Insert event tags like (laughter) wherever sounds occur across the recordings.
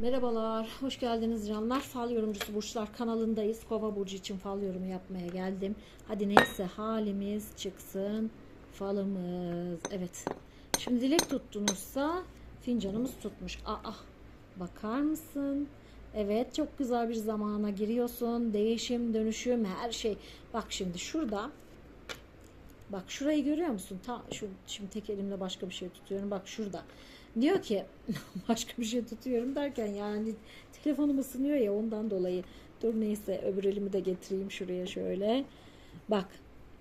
Merhabalar, hoş geldiniz canlar. Fal yorumcusu Burçlar kanalındayız. Kova burcu için fal yorumu yapmaya geldim. Hadi neyse halimiz çıksın. Falımız. Evet. Şimdi dilek tuttunuzsa fincanımız tutmuş. Aa, bakar mısın? Evet, çok güzel bir zamana giriyorsun. Değişim, dönüşüm, her şey. Bak şimdi şurada Bak şurayı görüyor musun? Ta şu şimdi tek elimle başka bir şey tutuyorum. Bak şurada. Diyor ki (laughs) başka bir şey tutuyorum derken yani telefonum ısınıyor ya ondan dolayı. Dur neyse öbür elimi de getireyim şuraya şöyle. Bak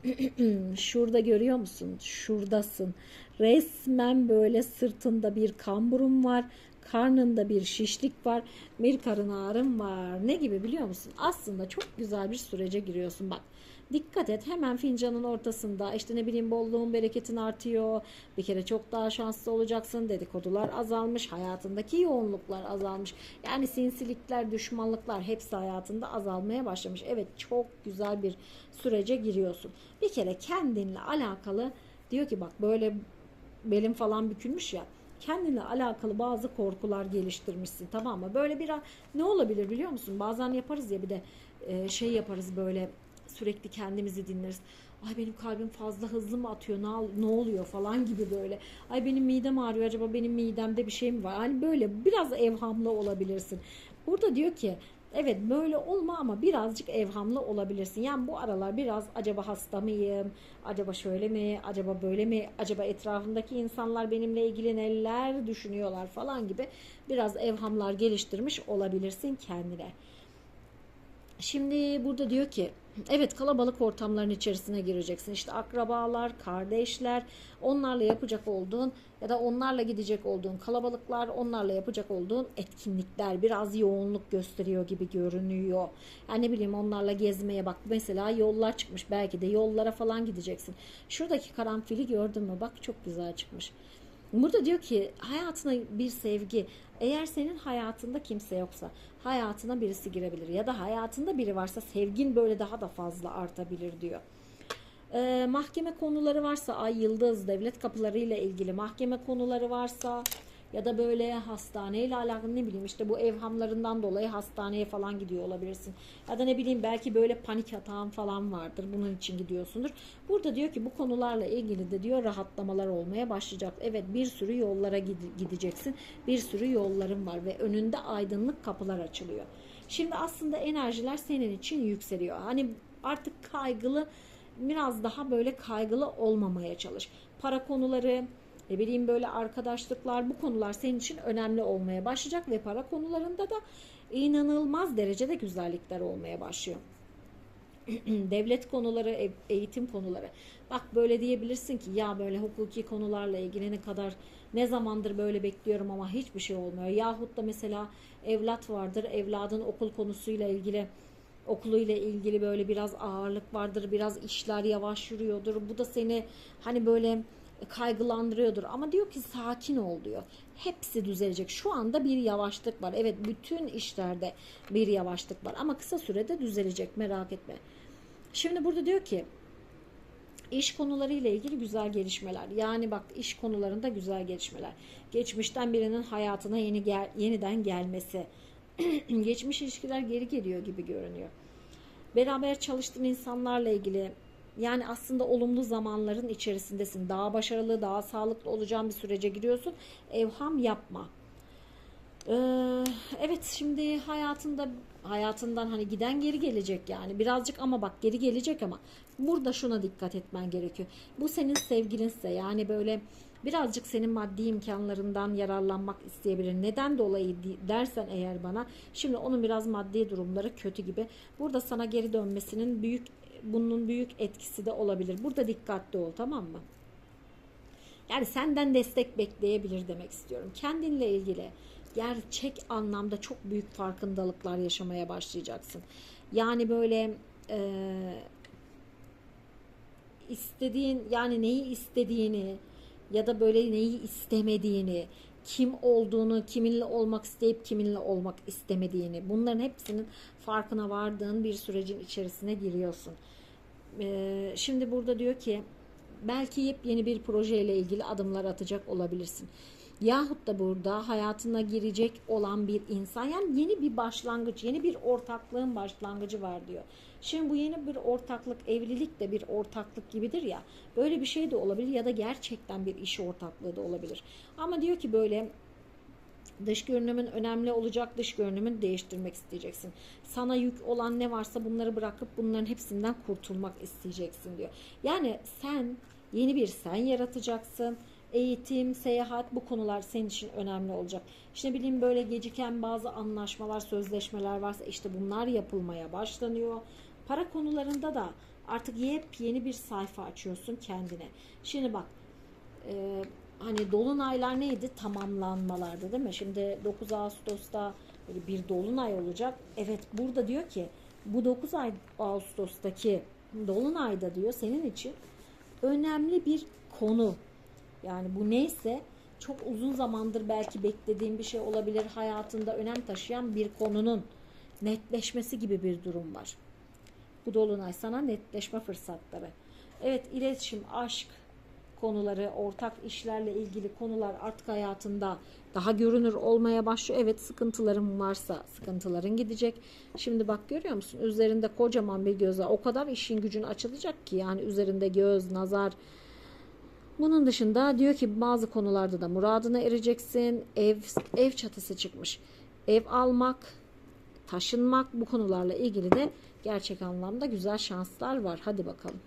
(clears throat) şurada görüyor musun? Şuradasın. Resmen böyle sırtında bir kamburum var. Karnında bir şişlik var. Bir karın ağrım var. Ne gibi biliyor musun? Aslında çok güzel bir sürece giriyorsun. Bak dikkat et hemen fincanın ortasında işte ne bileyim bolluğun bereketin artıyor. Bir kere çok daha şanslı olacaksın. Dedikodular azalmış. Hayatındaki yoğunluklar azalmış. Yani sinsilikler, düşmanlıklar hepsi hayatında azalmaya başlamış. Evet çok güzel bir sürece giriyorsun. Bir kere kendinle alakalı diyor ki bak böyle belim falan bükülmüş ya kendinle alakalı bazı korkular geliştirmişsin tamam mı? Böyle bir ne olabilir biliyor musun? Bazen yaparız ya bir de e, şey yaparız böyle sürekli kendimizi dinleriz. Ay benim kalbim fazla hızlı mı atıyor ne, ne oluyor falan gibi böyle. Ay benim midem ağrıyor acaba benim midemde bir şey mi var? Hani böyle biraz evhamlı olabilirsin. Burada diyor ki Evet böyle olma ama birazcık evhamlı olabilirsin. Yani bu aralar biraz acaba hasta mıyım? Acaba şöyle mi? Acaba böyle mi? Acaba etrafımdaki insanlar benimle ilgili neler düşünüyorlar falan gibi biraz evhamlar geliştirmiş olabilirsin kendine. Şimdi burada diyor ki evet kalabalık ortamların içerisine gireceksin. İşte akrabalar, kardeşler, onlarla yapacak olduğun ya da onlarla gidecek olduğun kalabalıklar, onlarla yapacak olduğun etkinlikler biraz yoğunluk gösteriyor gibi görünüyor. Yani ne bileyim onlarla gezmeye bak mesela yollar çıkmış belki de yollara falan gideceksin. Şuradaki karanfili gördün mü? Bak çok güzel çıkmış. Burada diyor ki hayatına bir sevgi eğer senin hayatında kimse yoksa hayatına birisi girebilir ya da hayatında biri varsa sevgin böyle daha da fazla artabilir diyor. Ee, mahkeme konuları varsa ay yıldız devlet kapılarıyla ilgili mahkeme konuları varsa ya da böyle hastaneyle alakalı ne bileyim işte bu evhamlarından dolayı hastaneye falan gidiyor olabilirsin. Ya da ne bileyim belki böyle panik atağın falan vardır. Bunun için gidiyorsundur. Burada diyor ki bu konularla ilgili de diyor rahatlamalar olmaya başlayacak. Evet bir sürü yollara gideceksin. Bir sürü yolların var ve önünde aydınlık kapılar açılıyor. Şimdi aslında enerjiler senin için yükseliyor. Hani artık kaygılı biraz daha böyle kaygılı olmamaya çalış. Para konuları, ne bileyim böyle arkadaşlıklar bu konular senin için önemli olmaya başlayacak ve para konularında da inanılmaz derecede güzellikler olmaya başlıyor. (clears throat) Devlet konuları, eğitim konuları. Bak böyle diyebilirsin ki ya böyle hukuki konularla ilgili ne kadar ne zamandır böyle bekliyorum ama hiçbir şey olmuyor. Yahut da mesela evlat vardır. Evladın okul konusuyla ilgili okuluyla ilgili böyle biraz ağırlık vardır. Biraz işler yavaş yürüyordur. Bu da seni hani böyle kaygılandırıyordur ama diyor ki sakin ol diyor. Hepsi düzelecek. Şu anda bir yavaşlık var. Evet bütün işlerde bir yavaşlık var ama kısa sürede düzelecek merak etme. Şimdi burada diyor ki iş konuları ile ilgili güzel gelişmeler. Yani bak iş konularında güzel gelişmeler. Geçmişten birinin hayatına yeni gel, yeniden gelmesi. (clears throat) Geçmiş ilişkiler geri geliyor gibi görünüyor. Beraber çalıştığın insanlarla ilgili yani aslında olumlu zamanların içerisindesin. Daha başarılı, daha sağlıklı olacağın bir sürece giriyorsun. Evham yapma. Ee, evet şimdi hayatında hayatından hani giden geri gelecek yani birazcık ama bak geri gelecek ama burada şuna dikkat etmen gerekiyor. Bu senin sevgilinse yani böyle birazcık senin maddi imkanlarından yararlanmak isteyebilir. Neden dolayı dersen eğer bana şimdi onun biraz maddi durumları kötü gibi. Burada sana geri dönmesinin büyük bunun büyük etkisi de olabilir. Burada dikkatli ol tamam mı? Yani senden destek bekleyebilir demek istiyorum. Kendinle ilgili gerçek anlamda çok büyük farkındalıklar yaşamaya başlayacaksın. Yani böyle e, istediğin yani neyi istediğini ya da böyle neyi istemediğini, kim olduğunu, kiminle olmak isteyip kiminle olmak istemediğini bunların hepsinin farkına vardığın bir sürecin içerisine giriyorsun. Ee, şimdi burada diyor ki belki yepyeni bir projeyle ilgili adımlar atacak olabilirsin. Yahut da burada hayatına girecek olan bir insan yani yeni bir başlangıç, yeni bir ortaklığın başlangıcı var diyor. Şimdi bu yeni bir ortaklık, evlilik de bir ortaklık gibidir ya. Böyle bir şey de olabilir ya da gerçekten bir iş ortaklığı da olabilir. Ama diyor ki böyle Dış görünümün önemli olacak. Dış görünümünü değiştirmek isteyeceksin. Sana yük olan ne varsa bunları bırakıp bunların hepsinden kurtulmak isteyeceksin diyor. Yani sen yeni bir sen yaratacaksın. Eğitim, seyahat bu konular senin için önemli olacak. İşte bileyim böyle geciken bazı anlaşmalar, sözleşmeler varsa işte bunlar yapılmaya başlanıyor. Para konularında da artık yepyeni bir sayfa açıyorsun kendine. Şimdi bak e, hani dolunaylar neydi? Tamamlanmalardı değil mi? Şimdi 9 Ağustos'ta böyle bir dolunay olacak. Evet burada diyor ki bu 9 ay Ağustos'taki dolunayda diyor senin için önemli bir konu. Yani bu neyse çok uzun zamandır belki beklediğin bir şey olabilir. Hayatında önem taşıyan bir konunun netleşmesi gibi bir durum var. Bu dolunay sana netleşme fırsatları. Evet iletişim, aşk konuları, ortak işlerle ilgili konular artık hayatında daha görünür olmaya başlıyor. Evet sıkıntıların varsa sıkıntıların gidecek. Şimdi bak görüyor musun? Üzerinde kocaman bir göz var. O kadar işin gücün açılacak ki yani üzerinde göz, nazar. Bunun dışında diyor ki bazı konularda da muradına ereceksin. Ev ev çatısı çıkmış. Ev almak, taşınmak bu konularla ilgili de gerçek anlamda güzel şanslar var. Hadi bakalım.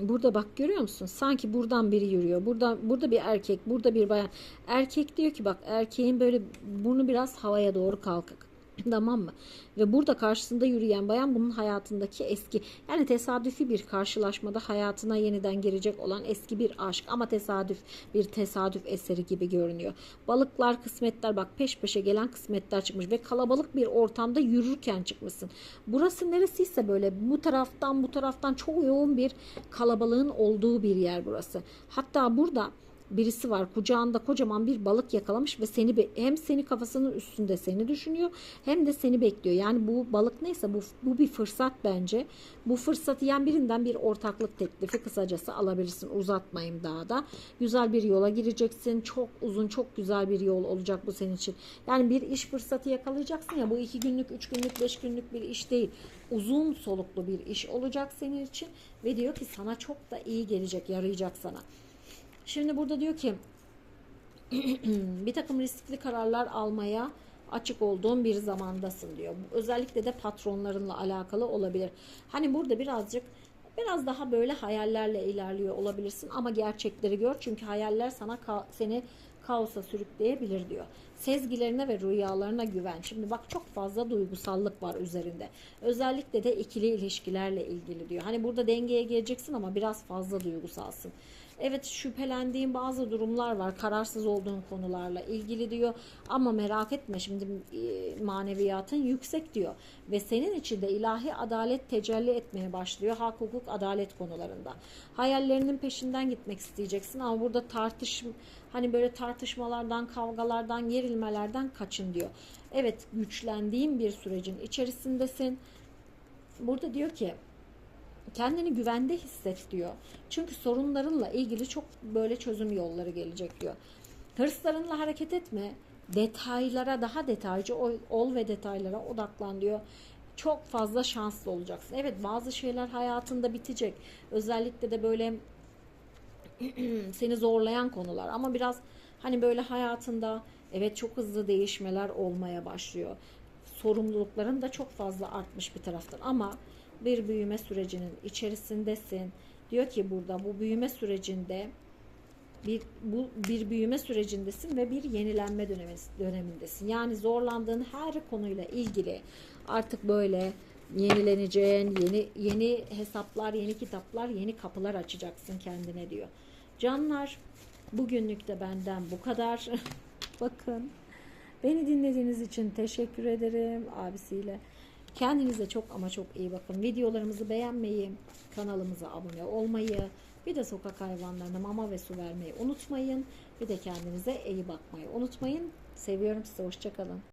Burada bak görüyor musun? Sanki buradan biri yürüyor. Burada burada bir erkek, burada bir bayan. Erkek diyor ki bak erkeğin böyle burnu biraz havaya doğru kalkık. Tamam mı? Ve burada karşısında yürüyen bayan bunun hayatındaki eski yani tesadüfi bir karşılaşmada hayatına yeniden girecek olan eski bir aşk ama tesadüf bir tesadüf eseri gibi görünüyor. Balıklar kısmetler bak peş peşe gelen kısmetler çıkmış ve kalabalık bir ortamda yürürken çıkmışsın. Burası neresiyse böyle bu taraftan bu taraftan çok yoğun bir kalabalığın olduğu bir yer burası. Hatta burada birisi var kucağında kocaman bir balık yakalamış ve seni hem seni kafasının üstünde seni düşünüyor hem de seni bekliyor. Yani bu balık neyse bu, bu bir fırsat bence. Bu fırsatı yiyen birinden bir ortaklık teklifi kısacası alabilirsin. Uzatmayayım daha da. Güzel bir yola gireceksin. Çok uzun çok güzel bir yol olacak bu senin için. Yani bir iş fırsatı yakalayacaksın ya bu iki günlük, üç günlük, beş günlük bir iş değil. Uzun soluklu bir iş olacak senin için ve diyor ki sana çok da iyi gelecek, yarayacak sana. Şimdi burada diyor ki (clears throat) bir takım riskli kararlar almaya açık olduğun bir zamandasın diyor. Özellikle de patronlarınla alakalı olabilir. Hani burada birazcık biraz daha böyle hayallerle ilerliyor olabilirsin ama gerçekleri gör çünkü hayaller sana seni kaosa sürükleyebilir diyor. Sezgilerine ve rüyalarına güven. Şimdi bak çok fazla duygusallık var üzerinde. Özellikle de ikili ilişkilerle ilgili diyor. Hani burada dengeye geleceksin ama biraz fazla duygusalsın. Evet şüphelendiğin bazı durumlar var. Kararsız olduğun konularla ilgili diyor. Ama merak etme şimdi e, maneviyatın yüksek diyor. Ve senin için de ilahi adalet tecelli etmeye başlıyor. Hak, hukuk, adalet konularında. Hayallerinin peşinden gitmek isteyeceksin ama burada tartışım hani böyle tartışmalardan, kavgalardan, gerilmelerden kaçın diyor. Evet güçlendiğin bir sürecin içerisindesin. Burada diyor ki kendini güvende hisset diyor. Çünkü sorunlarınla ilgili çok böyle çözüm yolları gelecek diyor. Hırslarınla hareket etme. Detaylara daha detaycı ol ve detaylara odaklan diyor. Çok fazla şanslı olacaksın. Evet bazı şeyler hayatında bitecek. Özellikle de böyle (clears throat) seni zorlayan konular ama biraz hani böyle hayatında evet çok hızlı değişmeler olmaya başlıyor. Sorumlulukların da çok fazla artmış bir taraftan ama bir büyüme sürecinin içerisindesin. Diyor ki burada bu büyüme sürecinde bir bu bir büyüme sürecindesin ve bir yenilenme dönemi, dönemindesin. Yani zorlandığın her konuyla ilgili artık böyle yenileneceğin, yeni yeni hesaplar, yeni kitaplar, yeni kapılar açacaksın kendine diyor. Canlar bugünlük de benden bu kadar. (laughs) Bakın beni dinlediğiniz için teşekkür ederim abisiyle. Kendinize çok ama çok iyi bakın. Videolarımızı beğenmeyi, kanalımıza abone olmayı, bir de sokak hayvanlarına mama ve su vermeyi unutmayın. Bir de kendinize iyi bakmayı unutmayın. Seviyorum sizi. Hoşçakalın.